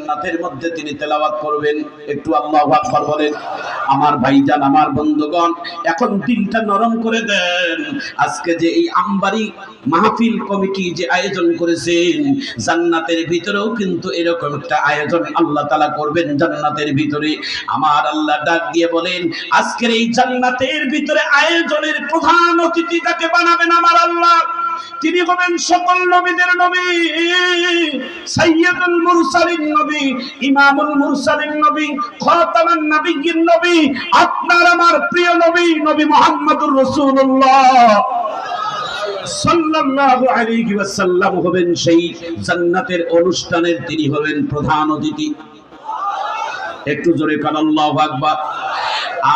জান্নাতের মধ্যে তিনি তেলাওয়াত করবেন। একটু আল্লাহু আকবার বলেন, আমার ভাইজান, আমার বন্ধুগণ, এখন দিনটা নরম করে দেন। আজকে যে এই আমবাড়ি মাহফিল কমিটি যে আয়োজন করেছেন, জান্নাতের ভিতরেও কিন্তু এরকম একটা আয়োজন আল্লাহ তালা করবেন জান্নাতের ভিতরে। আমার আল্লাহ ডাক দিয়ে বলেন, আজকের এই জান্নাতের ভিতরে আয়োজনের প্রধান অতিথি তাকে বানাবেন আমার আল্লাহ? তিনি হবেন সকল নবীদের নবী। সাইয়্যিদুল মুরসালিন নবী, ইমামুল মুরসালিন নবী, খাতামান নবিয়্যিন নবী, আপনার আমার প্রিয় নবী নবী মুহাম্মদুর রাসূলুল্লাহ। সাল্লাল্লাহু আলাইহি ওয়াসাল্লাম হবেন সেই জান্নাতের অনুষ্ঠানের তিনি হবেন প্রধান অতিথি। একটু জোরে কান আল্লাহু আকবার।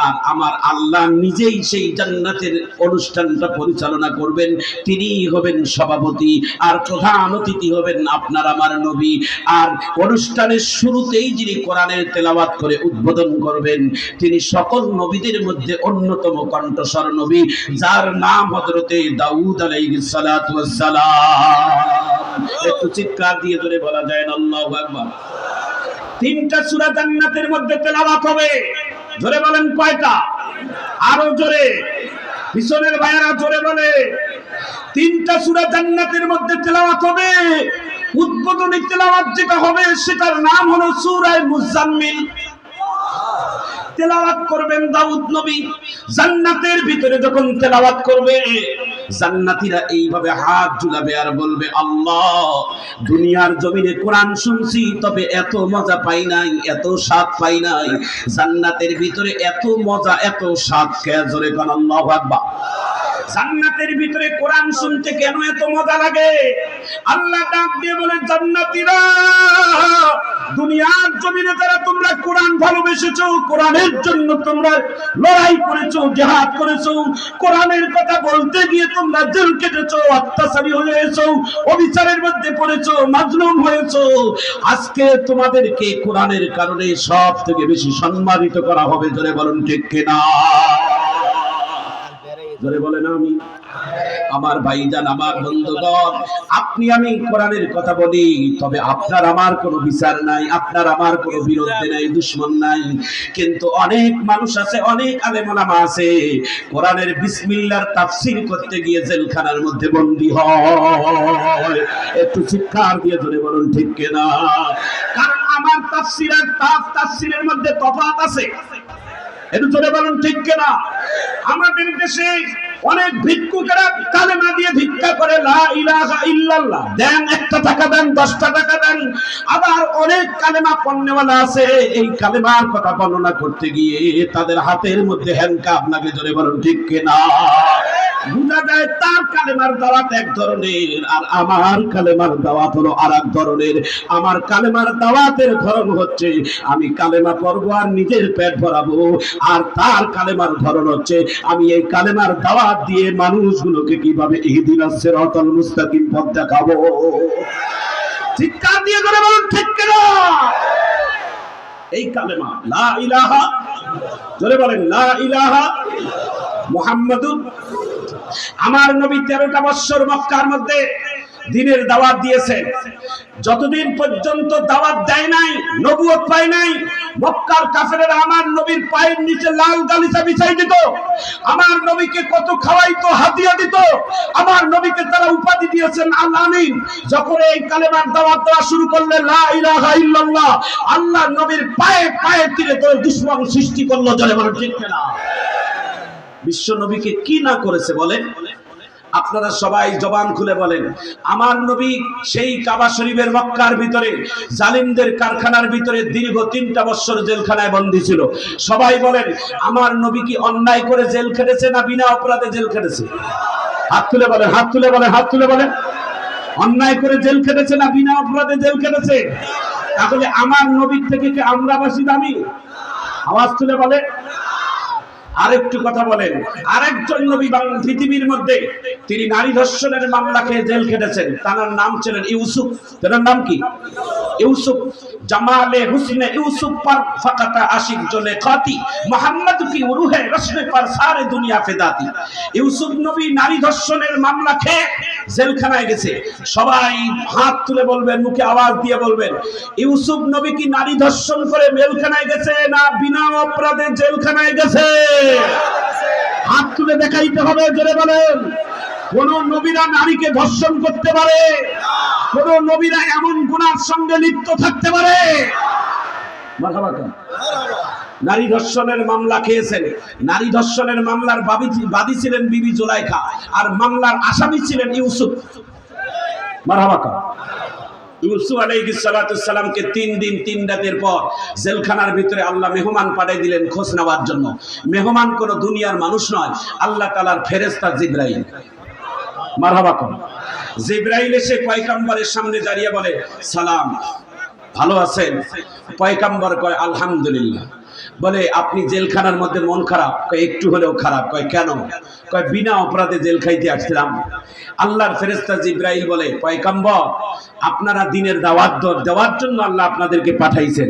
আর আমার আল্লাহ নিজেই সেই জান্নাতের অনুষ্ঠানটা পরিচালনা করবেন। তিনিই হবেন সভাপতি, আর প্রধান অতিথি হবেন আপনার আমার নবী। আর অনুষ্ঠানের শুরুতেই যিনি কোরআনের তেলাওয়াত করে উদ্বোধন করবেন, তিনি সকল নবীদের মধ্যে অন্যতম কণ্ঠস্বর নবী, যার নাম হযরতে দাউদ আলাইহিস সালাতু একটু চিৎকার দিয়ে ধরে বলা যায় না তিনটা সূরা জান্নাতের মধ্যে তেলাওয়াত হবে। জোরে বলেন কয়টা? আরও জোরে। পিছনের ভাইয়ারা জোরে বলে। তিনটা সুরা জান্নাতের মধ্যে তেলাওয়াত হবে। উদ্বোধনী তেলাওয়াত যেটা হবে, সেটার নাম হলো সূরা মুজাম্মিল তেলাওয়াত করবেন দাউদ নবী। জান্নাতের ভিতরে যখন তেলাওয়াত করবে জান্নাতীরা এইভাবে হাত ঝুলাবে আর বলবে, আল্লাহ, দুনিয়ার জমিনে কোরআন শুনছি, তবে এত মজা পাই নাই, এত স্বাদ পাই নাই। জান্নাতের ভিতরে এত মজা, এত স্বাদ, কে জোরে কান, আল্লাহু আকবার। জান্নাতের ভিতরে কোরআন শুনতে কেন এত মজা লাগে? আল্লাহ ডাক দিয়ে বলে, জান্নাতীরা, দুনিয়ার জমিনে যারা তোমরা কোরআন ভালোবেসেছো, কোরআনের জন্য তোমরা লড়াই করেছ, জিহাদ করেছ, কোরআনের কথা বলতে গিয়ে তোমরা জেল কেটেছো, অত্যাচারী হয়েছো অবিচারের মধ্যে পড়েছো, মাজলুম হয়েছো, আজকে তোমাদেরকে কোরআনের কারণে সব থেকে বেশি সম্মানিত করা হবে, জোরে বলুন ঠিক কিনা? জোরে বলেন আমি। আমার ভাইজান, আমার বন্ধুগণ, আপনি আমি কোরআনের কথা বলি, তবে আপনার আমার কোনো বিচার নাই, আপনার আমার কোনো বিরুদ্ধে নাই, দুশ্মন নাই। কিন্তু অনেক মানুষ আছে, অনেক আলেমালামা আছে, কোরআনের বিসমিল্লার তাফসীর করতে গিয়ে জেলখানার মধ্যে বন্দী হয়। একটু চিৎকার দিয়ে ধরে বলুন, ঠিক কিনা? কারণ আমার তাফসীর আর তাফ তাফসীরের মধ্যে তফাৎ আছে। একটু জোরে বলুন, ঠিক কিনা? আমাদের দেশে অনেক ভিক্ষুকেরা কালেমা দিয়ে ভিক্ষা করে, লা ইলাহা ইল্লাল্লাহ। দেন একটা টাকা দেন, দশটা টাকা দেন, আবার অনেক কালেমা পণ্যওয়ালা আছে। এই কালেমার কথা বর্ণনা করতে গিয়ে তাদের হাতের মধ্যে হ্যান্ডকা আপনাকে জোরে বলুন, ঠিক কিনা? আমি কালেমা পড়ব আর নিজের পেট ভরাবো, আর তার কালেমার ধরন হচ্ছে, আমি এই কালেমার দাওয়াত দিয়ে মানুষগুলোকে কীভাবে ইহদিন সিরাতাল মুস্তাকিম পথ দেখাবো? চিৎকার দিয়ে করে বলুন, ঠিক কিনা? এই কালেমা, লা ইলাহা, জোরে বলেন, লা ইলাহা মুহাম্মাদুর আমার নবী তেরোটা বৎসর মক্কার মধ্যে দিনের দাওয়াত দিয়েছেন। যতদিন পর্যন্ত দাওয়াত দেয় নাই, নবুয়ত পায় নাই, মক্কার কাফেরেরা আমার নবীর পায়ের নিচে লাল গালিচা বিছাই দিত, আমার নবীকে কত খাওয়াইতো, হাতিয়া দিত, আমার নবীকে তারা উপাধি দিয়েছেন, আল্লাহ আমিন। যখন এই কালেমার দাওয়াত দেওয়া শুরু করলে লা ইলাহা আল্লাহ নবীর পায়ে পায়ে তীরে তোর দুশ্মন সৃষ্টি করল, জলে বলে, ঠিক না বিশ্ব নবীকে কি না করেছে বলে আপনারা সবাই জবান খুলে বলেন, আমার নবী সেই কাবা শরীফের মক্কার ভিতরে, জালিমদের কারখানার ভিতরে দীর্ঘ তিনটা বছর জেলখানায় বন্দী ছিল। সবাই বলেন, আমার নবী কি অন্যায় করে জেল খেটেছে না বিনা অপরাধে জেল খেটেছে? হাত তুলে বলেন, হাত তুলে বলেন, হাত তুলে বলেন। অন্যায় করে জেল খেটেছে না বিনা অপরাধে জেল খেটেছে? তাহলে আমার নবীর থেকে কি আমরা বাসী দামি? আওয়াজ তুলে বলে আরেকটু কথা বলেন। আরেকজন নবী পৃথিবীর মধ্যে, তিনি নারী ধর্ষণের মামলাকে জেল খেটেছেন। তার নাম ছিলেন ইউসুফ। তার নাম কি? ইউসুফ জামালে হুসনে ইউসুফ পর ফাকাতা আশিক জলে খাতি, মোহাম্মদ ফি উরুহে রসনে পর সারে দুনিয়া ফেদাতি। ইউসুফ নবী নারী ধর্ষণের মামলা খেয়ে জেলখানায় গেছে। সবাই হাত তুলে বলবেন, মুখে আওয়াজ দিয়ে বলবেন, ইউসুফ নবী কি নারী ধর্ষণ করে মেলখানায় গেছে না বিনা অপরাধে জেলখানায় গেছে? হাত তুলে দেখাইতে হবে, জোরে বলেন। কোন নবীরা নারীকে ধর্ষণ করতে পারে? কোন নবীরা এমন গুণার সঙ্গে লিপ্ত থাকতে পারে? নারী ধর্ষণের মামলা খেয়েছেন। নারী ধর্ষণের মামলার বাদী ছিলেন বিবি জুলাইখা আর মামলার আসামি ছিলেন ইউসুফ। মারহাবা কেন? ইউসুফ আলাইহিস সালাতু সালামকে তিন দিন, তিন রাতের পর জেলখানার ভিতরে আল্লাহ মেহমান পাঠিয়ে দিলেন খোঁজ নেওয়ার জন্য। মেহমান কোন দুনিয়ার মানুষ নয়, আল্লাহ তাআলার ফেরেশতা জিব্রাইল। মারহাবা কর। জিব্রাইল এসে পয়গম্বরের সামনে দাঁড়িয়ে বলে, সালাম, ভালো আছেন? পয়গম্বর কয়, আলহামদুলিল্লাহ। বলে, আপনি জেলখানার মধ্যে মন খারাপ? কয়, একটু হলেও খারাপ। কয়, কেন? কয়, বিনা অপরাধে জেল খাইতে আসছিলাম। আল্লাহর ফেরেশতা জিব্রাইল বলে, পয়গম্বর, আপনারা দিনের দাওয়াত দেওয়ার জন্য আল্লাহ আপনাদেরকে পাঠাইছেন।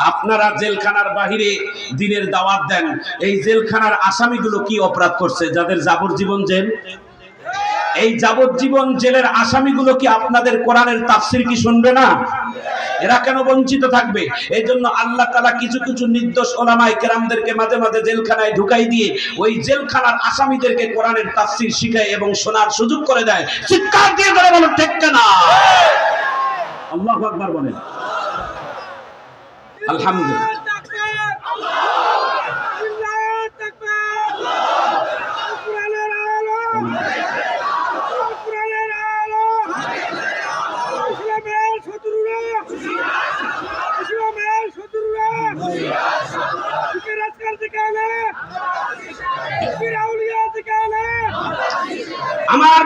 আপনারা জেলখানার বাহিরে দিনের দাওয়াত দেন। এই জেলখানার আসামিগুলো কি অপরাধ করছে? যাদের যাবজ্জীবন জেল এই যাবজ্জীবন জেলের আসামিগুলো কি আপনাদের কোরআনের তাফসির কি শুনবে না? এরা কেন বঞ্চিত থাকবে? এই জন্য আল্লাহ তালা কিছু কিছু নির্দোষ ওলামাই কেরামদেরকে মাঝে মাঝে জেলখানায় ঢুকাই দিয়ে ওই জেলখানার আসামিদেরকে কোরআনের তাফসির শিখায় এবং শোনার সুযোগ করে দেয়। চিৎকার দিয়ে করে বলো ঠিক না? আল্লাহ আকবার বলেন। আলহামদুলিল্লাহ। আমার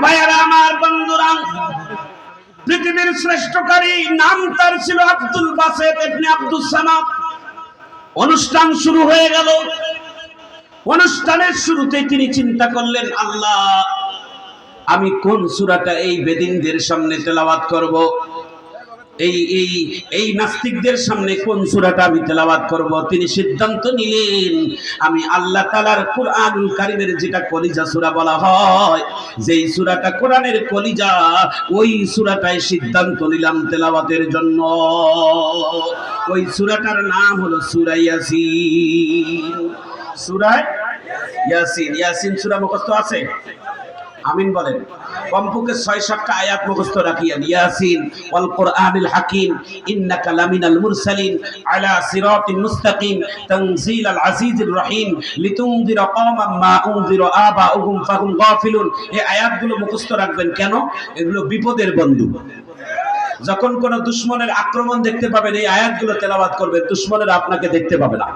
ভাইয়ারা, আমার বন্ধুরা, পৃথিবীর শ্রেষ্ঠকারী নাম তার ছিল আব্দুল বাসেদ ইবনে আব্দুল সামাদ। অনুষ্ঠান শুরু হয়ে গেল। অনুষ্ঠানের শুরুতে তিনি চিন্তা করলেন, আল্লাহ, আমি কোন সুরাটা এই বেদিনদের সামনে তেলাওয়াত করব? এই এই এই নাস্তিকদের সামনে কোন সূরাটা আমি তেলাওয়াত করব? তিনি সিদ্ধান্ত নিলেন, আমি আল্লাহ তাআলার কোরআন কারিমের যেটা কলিজা সূরা বলা হয়, যেই সূরাটা কোরআনের কলিজা, ওই সূরাটাই সিদ্ধান্ত নিলাম তেলাওয়াতের জন্য। ওই সূরাটার নাম হলো সূরা ইয়াসিন। সূরা ইয়াসিন ইয়াসিন সূরা মুখস্থ আছে? আমিন বলেন। কমপক্ষে ছয় সাতটা আয়াত মুখস্থ রাখিয়ান ইয়াসিন ওয়াল কোরআনিল হাকিম, ইন্নাকা লামিনাল মুরসালিন, আলা সিরাতিন মুস্তাকিম, তানজিলাল আজিজির রহিম লিতুনদিরা কওমান মা উনদিরা আবাউহুম, ফাহুম গাফিলুন। এই আয়াতগুলো মুখস্থ রাখবেন কেন? এগুলো বিপদের বন্ধু। যখন কোন দুশ্মনের আক্রমণ দেখতে পাবেন, এই আয়াতগুলো তেলাওয়াত করবেন, দুশ্মনের আপনাকে দেখতে পাবে না।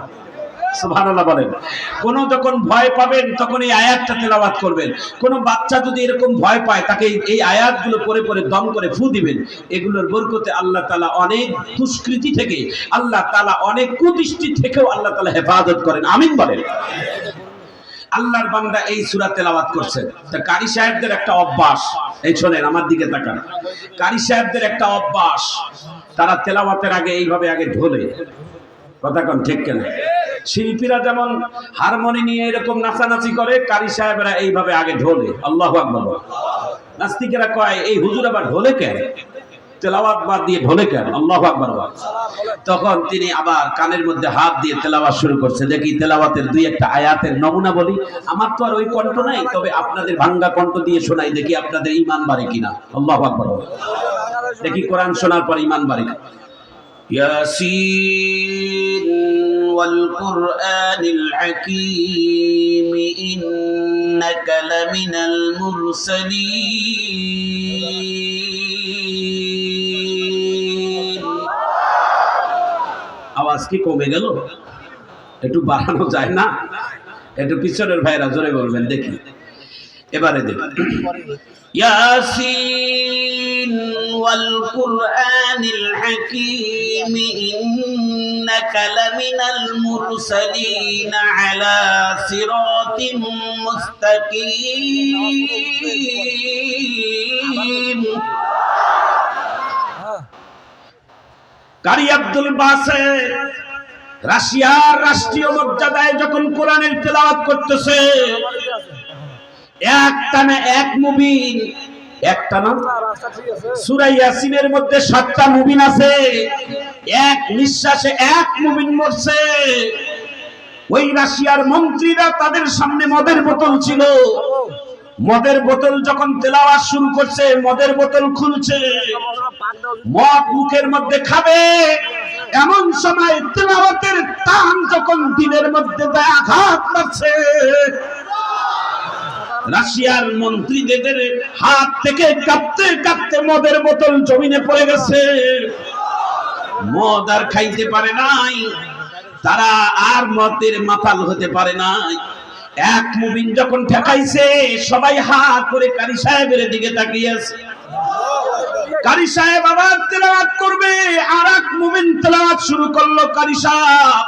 কোন যখন ভয় পাবেন, তখন এই আয়াতটা করবেন। কোন বাচ্চা যদি এরকম ভয় পায়, তাকে এই- আয়াতগুলো দম করে ফু দিবেন। এগুলোর বরকতে আল্লাহ অনেক দুষ্কৃতি থেকে, আল্লাহ অনেক কুদৃষ্টি থেকেও আল্লাহ হেফাজত করেন। আমিন বলেন। আল্লাহর বান্দা এই সুরা তেলাওয়াত করছেন তা কারি সাহেবদের একটা অভ্যাস। এই শোনেন, আমার দিকে তাকান। কারি সাহেবদের একটা অভ্যাস। তারা তেলাওয়াতের আগে এইভাবে আগে ঢোলে। কথা কোন ঠিক কেন? শিল্পীরা যেমন হারমোনি নিয়ে এরকম নাচানাচি করে, কারি সাহেবরা এইভাবে আগে ঢোলে। আল্লাহ আকবার। নাস্তিকেরা কয়, এই হুজুর আবার ঢোলে কেন? তেলাওয়াত বাদ দিয়ে ঢোলে কেন? আল্লাহ আকবার। তখন তিনি আবার কানের মধ্যে হাত দিয়ে তেলাওয়াত শুরু করছে। দেখি তেলাওয়াতের দুই একটা আয়াতের নমুনা বলি। আমার তো আর ওই কণ্ঠ নাই, তবে আপনাদের ভাঙ্গা কণ্ঠ দিয়ে শোনাই দেখি আপনাদের ইমান বাড়ে কিনা। আল্লাহ আকবার। দেখি কোরআন শোনার পর ইমান বাড়ে ياسين والقرآن الحكيم إنك لمن المرسلين আওয়াজ কি কমে গেল একটু বাড়ানো যায় না একটু পিছনের ভাইরা জোরে বলবেন দেখি এবারে দেখি ياسين والقرآن الحكيم إنك لمن المرسلين على صراط مستقيم কারি আব্দুল বাসে রাশিয়ার রাষ্ট্রীয় মর্যাদায় যখন কোরআনের তেলাওয়াত করতেছে এক টানে এক মুবিন একটা না? সূরা ইয়াসিনের মধ্যে সাতটা মুবিন আছে। এক নিঃশ্বাসে এক মুবিন মরছে। ওই রাশিয়ার মন্ত্রীরা তাদের সামনে মদের বোতল ছিল। মদের বোতল যখন তেলাওয়াত শুরু করছে মদের বোতল খুলছে। মদ মুখের মধ্যে খাবে। এমন সময় তেলাওয়াতের টান যখন দিনের মধ্যে আঘাত লাগছে রাশিয়ার মন্ত্রীদের হাত থেকে কাঁপতে কাঁপতে মদের বোতল জমিনে পড়ে গেছে। মদ আর খাইতে পারে নাই। তারা আর মদের মাতাল হতে পারে নাই। এক মুবিন যখন ঠেকাইছে, সবাই হা করে কারি সাহেবের দিকে তাকিয়ে আছে। কারি সাহেব আবার তেলাওয়াত করবে। আর এক মুমিন তেলাওয়াত শুরু করল কারি সাহেব।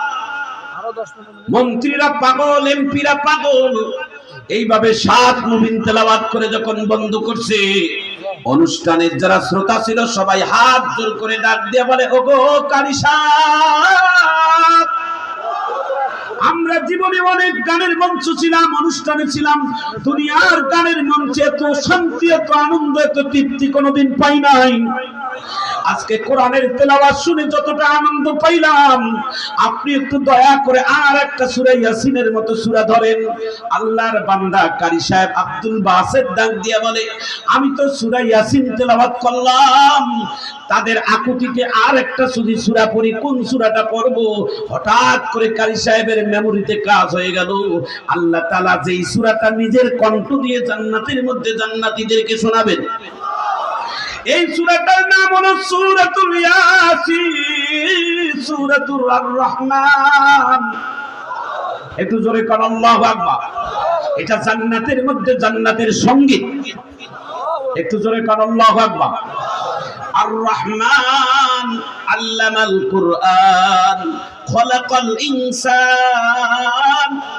মন্ত্রীরা পাগল, এমপিরা পাগল। এইভাবে সাত মুমিন তেলাওয়াত করে যখন বন্ধ করছে, অনুষ্ঠানের যারা শ্রোতা ছিল সবাই হাত জোর করে ডাক দিয়ে বলে, ওগো কারি আমরা জীবনে অনেক গানের মঞ্চ ছিলাম, অনুষ্ঠানে ছিলাম। দুনিয়ার গানের মঞ্চে এত শান্তি, এত আনন্দ, এত তৃপ্তি কোনোদিন পাই নাই। আজকে কোরআনের তেলাওয়াত শুনে যতটা আনন্দ পাইলাম, আপনি একটু দয়া করে আর একটা সূরা ইয়াসিনের মতো সূরা ধরেন। আল্লাহর বান্দা কারি সাহেব আব্দুল বাসের ডাক দিয়ে বলে, আমি তো সূরা ইয়াসিন তেলাওয়াত করলাম, তাদের আকুতিতে আর একটা সুদি সূরা পড়ি, কোন সূরাটা পড়ব? হঠাৎ করে কারি সাহেবের মেমোরিতে কাজ হয়ে গেল। আল্লাহ তাআলা যেই সূরাটা নিজের কণ্ঠ দিয়ে জান্নাতের মধ্যে জান্নাতীদেরকে শোনাবেন এই সূরাটার নাম হলো সূরাতুল ইয়াসিন, সূরাতুর রহমান। একটু জোরে কর আল্লাহু আকবার। এটা জান্নাতের মধ্যে জান্নাতের সংগীত। একটু জোরে কর আল্লাহু আকবার। আর রহমান আল্লামাল কুরআন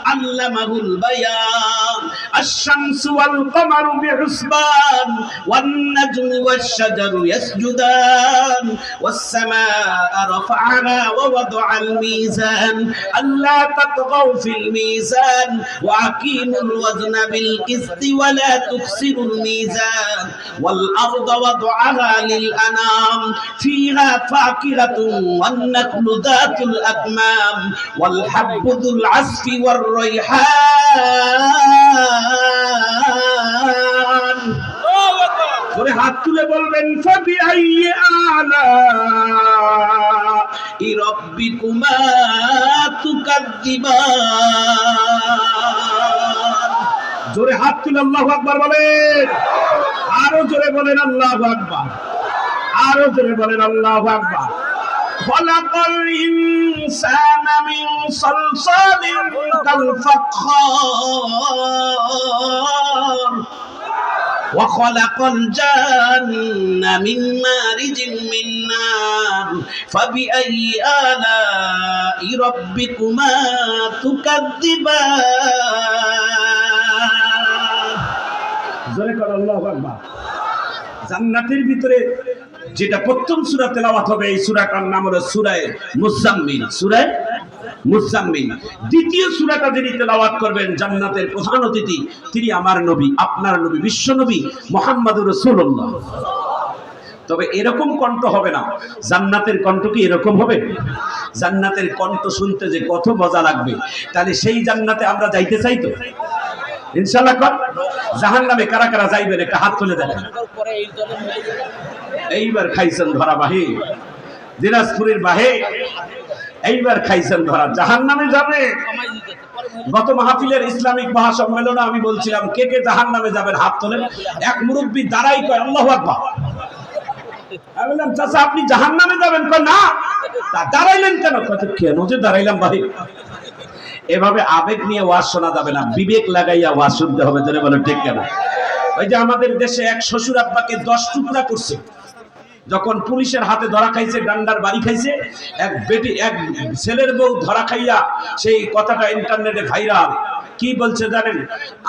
علمه البيان. الشمس والقمر بحسبان والنجم والشجر يسجدان. والسماء رفعها ووضع الميزان. ألا تطغوا في الميزان وأقيموا الوزن بالقسط ولا تخسروا الميزان. والأرض وضعها للأنام فيها فاكهة والنخل ذات الأكمام. والحب ذو العزف والرب والريحان করে হাত তুলে বলবেন ফাবি আইয়ে আলা ইরাব্বিকুমা তুকাদ্দিবান জোরে হাত তুলে আল্লাহু আকবার বলেন আরো জোরে বলেন আল্লাহু আকবার আরো জোরে বলেন আল্লাহু আকবার خلق الإنسان من صلصال كالفخار وخلق الجن من مارج من نار فبأي آلاء ربكما تكذبان জোরে কর আল্লাহু আকবার জান্নাতের ভিতরে যেটা প্রথম সূরা তেলাওয়াত হবে, এই সূরাটার নাম হলো সুরায় মুজাম্মিল। সুরায় মুজাম্মিল। দ্বিতীয় সূরাটা যিনি তেলাওয়াত করবেন, জান্নাতের প্রধান অতিথি, তিনি আমার নবী, আপনার নবী, বিশ্ব নবী মুহাম্মদুর রাসূলুল্লাহ। তবে এরকম কণ্ঠ হবে না। জান্নাতের কণ্ঠ কি এরকম হবে? জান্নাতের কণ্ঠ শুনতে যে কত মজা লাগবে। তাহলে সেই জান্নাতে আমরা যাইতে চাই তো? ইনশাআল্লাহ কর। জাহান্নামে কারা কারা যাইবেন, একটা হাত তুলে দেখেন। এইবার খাইছেন ধরা বাহে দিনাজপুরের বাহে এইবার খাইছেন ধরা। জাহান নামে যাবে। গত মাহফিলের ইসলামিক মহাসম্মেলনে আমি বলছিলাম, কে কে জাহান নামে যাবেন? হাত তোলেন। এক মুরব্বী দাঁড়াই কয়, আল্লাহ চাচা, আপনি জাহান নামে যাবেন না। দাঁড়াইলেন কেন? কেন যে দাঁড়াইলাম ভাই এভাবে আবেগ নিয়ে ওয়াজ শোনা যাবে না। বিবেক লাগাইয়া ওয়াজ শুনতে হবে। ধরে বলো ঠিক কেন? ওই যে আমাদের দেশে এক শ্বশুর আব্বাকে দশ টুকরা করছে। যখন পুলিশের হাতে ধরা খাইছে, ডান্ডার বাড়ি খাইছে, এক বেটি, এক ছেলের বউ ধরা খাইয়া সেই কথাটা ইন্টারনেটে ভাইরাল। কি বলছে জানেন?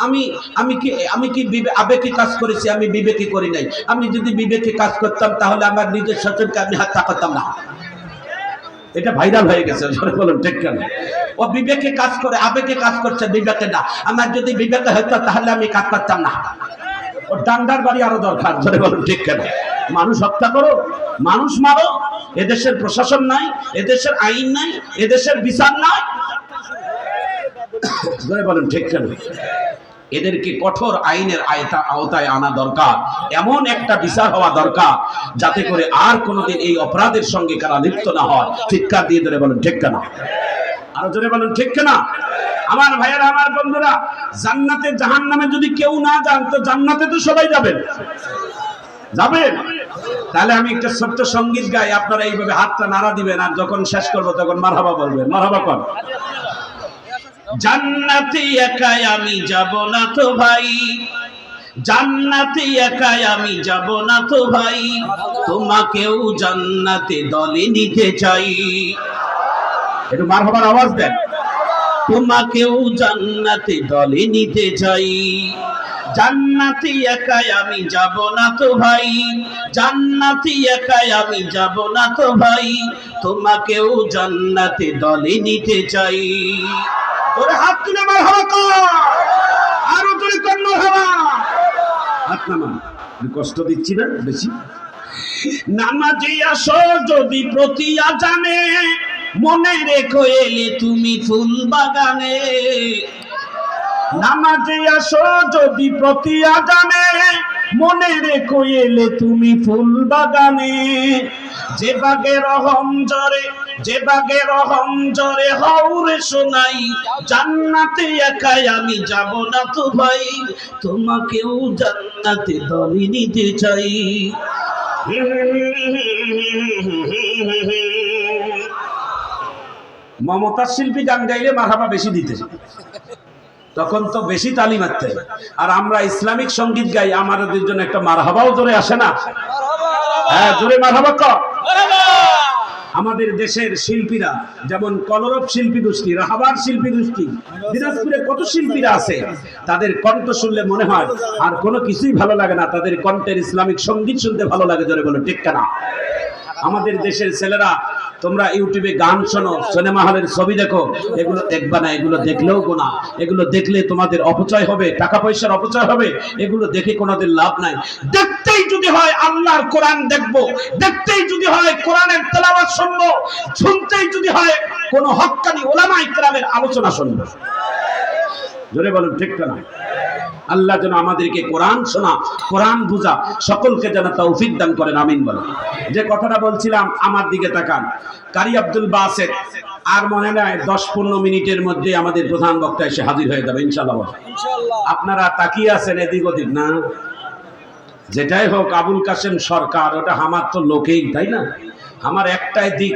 আমি আমি কি আমি কি আবেগে কাজ করেছি? আমি বিবেকে করি নাই। আমি যদি বিবেকে কাজ করতাম, তাহলে আমার নিজের সচনকে আমি হাত করতাম না। এটা ভাইরাল হয়ে গেছে বলুন, ঠিক কেন? ও বিবেকে কাজ করে, আবেগে কাজ করছে, বিবেকে না। আমার যদি বিবেকে হতো তাহলে আমি কাজ করতাম না। ডান্ডার বাড়ি আরও দরকার। জোরে বলুন ঠিক কেন? মানুষ হত্যা করো, মানুষ মারো, এদেশের প্রশাসন নাই, এদেশের আইন নাই, এদেশের বিচার নাই। জোরে বলুন, ঠিক কেন? এদেরকে কঠোর আইনের আয়তা, আওতায় আনা দরকার? এমন একটা বিচার হওয়া দরকার, যাতে করে আর কোনোদিন এই অপরাধের সঙ্গে কারা লিপ্ত না হয়। চিৎকার দিয়ে ধরে বলুন, ঠিক কেনা? আরও জোরে বলুন, ঠিক কেনা? আমার ভাইয়েরা, আমার বন্ধুরা, জান্নাতে জাহান নামে যদি কেউ না যান, তো জান্নাতে তো সবাই যাবেন। যাবেন? তাহলে আমি একটা ছোট্ট সংগীত গাই, আপনারা এইভাবে হাতটা নাড়া দিবেন, আর যখন শেষ করব তখন মারহাবা বলবেন। মারহাবা কর জান্নাতে একাই আমি যাব না তো ভাই। জান্নাতে একাই আমি যাব না তো ভাই। তোমাকেও জান্নাতে দলে নিতে চাই। একটু মার হবার আওয়াজ দেন। তোমাকেও জান্নাতে দলে নিতে চাই। জান্নাতি একাই আমি যাব না তো ভাই। জান্নাতি একাই আমি যাব না তো ভাই। তোমাকেও জান্নাতে দলে নিতে চাই। তোরে হাত তুলে মার হওয়া কর। আরও তোরে কন্নর হওয়া হাত নামা কষ্ট দিচ্ছি না, বেশি। নামাজে আসো যদি প্রতি জানে মনে রেখো এলে তুমি ফুল বাগানে। নামাজে আসো যদি প্রতি জানে মনে রেখো এলে তুমি ফুল বাগানে। যে বাগে রহম জরে যে বাগে রহম জরে হৌরে শোনাই জান্নাতে একাই আমি যাব না তো ভাই, তোমাকেও জান্নাতে দলে নিতে চাই। মমতার শিল্পী গান গাইলে মাথাপা বেশি দিতে। তখন তো বেশি তালি মারতে আর আমরা ইসলামিক সংগীত গাই, আমাদের জন্য একটা মারহাবাও জোরে আসে না? হ্যাঁ জোরে মারহাবা ক। আমাদের দেশের শিল্পীরা, যেমন কলরব শিল্পী গোষ্ঠী রাহাবার শিল্পী গোষ্ঠী দিনাজপুরে কত শিল্পীরা আছে? তাদের কণ্ঠ শুনলে মনে হয় আর কোনো কিছুই ভালো লাগে না। তাদের কণ্ঠের ইসলামিক সংগীত শুনতে ভালো লাগে, জোরে বলো, ঠিক না আমাদের দেশের ছেলেরা তোমরা ইউটিউবে গান শোনো, সিনেমা হলের ছবি দেখো, এগুলো দেখবা না, এগুলো দেখলেও গোনা এগুলো দেখলে তোমাদের অপচয় হবে টাকা পয়সার অপচয় হবে, এগুলো দেখে কোনোদিন লাভ নাই। দেখতেই যদি হয় আল্লাহর কোরআন দেখব, দেখতেই যদি হয় কোরআনের তেলাওয়াত শুনব, শুনতেই যদি হয় কোনো হক্কানি ওলামা ইকরামের আলোচনা শুনব। জোরে বলুন ঠিক না আল্লাহ যেন আমাদেরকে কোরআন শোনা কোরআন বুঝা সকলকে যেন তৌফিক দান করেন আমিন বলেন। যে কথাটা বলছিলাম আমার দিকে তাকান। কারি আব্দুল বাসেদ আর মনে নাই দশ পনেরো মিনিটের মধ্যে আমাদের প্রধান বক্তা এসে হাজির হয়ে যাবে ইনশাল্লাহ আপনারা তাকিয়ে আছেন এদিক ওদিক? না। যেটাই হোক আবুল কাসেম সরকার ওটা আমার তো লোকেই তাই না? আমার একটাই দিক